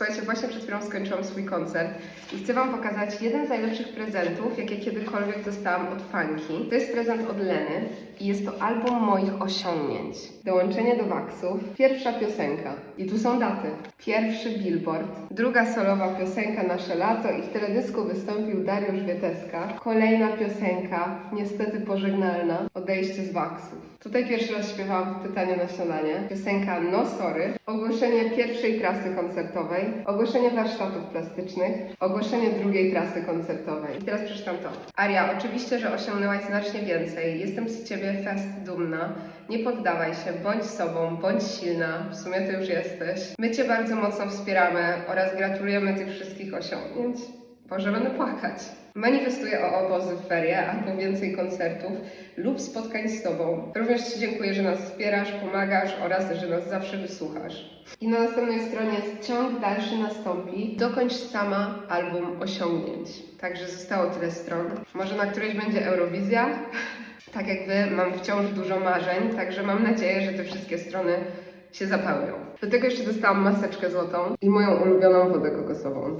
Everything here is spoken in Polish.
Słuchajcie, właśnie przed chwilą skończyłam swój koncert i chcę Wam pokazać jeden z najlepszych prezentów, jakie kiedykolwiek dostałam od Fanki. To jest prezent od Leny i jest to album moich osiągnięć. Dołączenie do Waxów, pierwsza piosenka. I tu są daty. Pierwszy billboard, druga solowa piosenka Nasze Lato i w teledysku wystąpił Dariusz Wieteska. Kolejna piosenka, niestety pożegnalna, odejście z Waxów. Tutaj pierwszy raz śpiewałam Pytanie na śniadanie. Piosenka No Sorry, ogłoszenie pierwszej trasy koncertowej, ogłoszenie warsztatów plastycznych, ogłoszenie drugiej trasy koncertowej. I teraz przeczytam to. Aria, oczywiście, że osiągnęłaś znacznie więcej. Jestem z Ciebie fest dumna. Nie poddawaj się, bądź sobą, bądź silna. W sumie to już jesteś. My Cię bardzo mocno wspieramy oraz gratulujemy tych wszystkich osiągnięć. Boże, będę płakać. Manifestuję o obozy w ferie albo więcej koncertów lub spotkań z Tobą. Również Ci dziękuję, że nas wspierasz, pomagasz oraz że nas zawsze wysłuchasz. I na następnej stronie jest ciąg dalszy nastąpi. Dokończ sama album osiągnięć. Także zostało tyle stron. Może na którejś będzie Eurowizja? Tak jak Wy, mam wciąż dużo marzeń, także mam nadzieję, że te wszystkie strony się zapełnią. Do tego jeszcze dostałam maseczkę złotą i moją ulubioną wodę kokosową.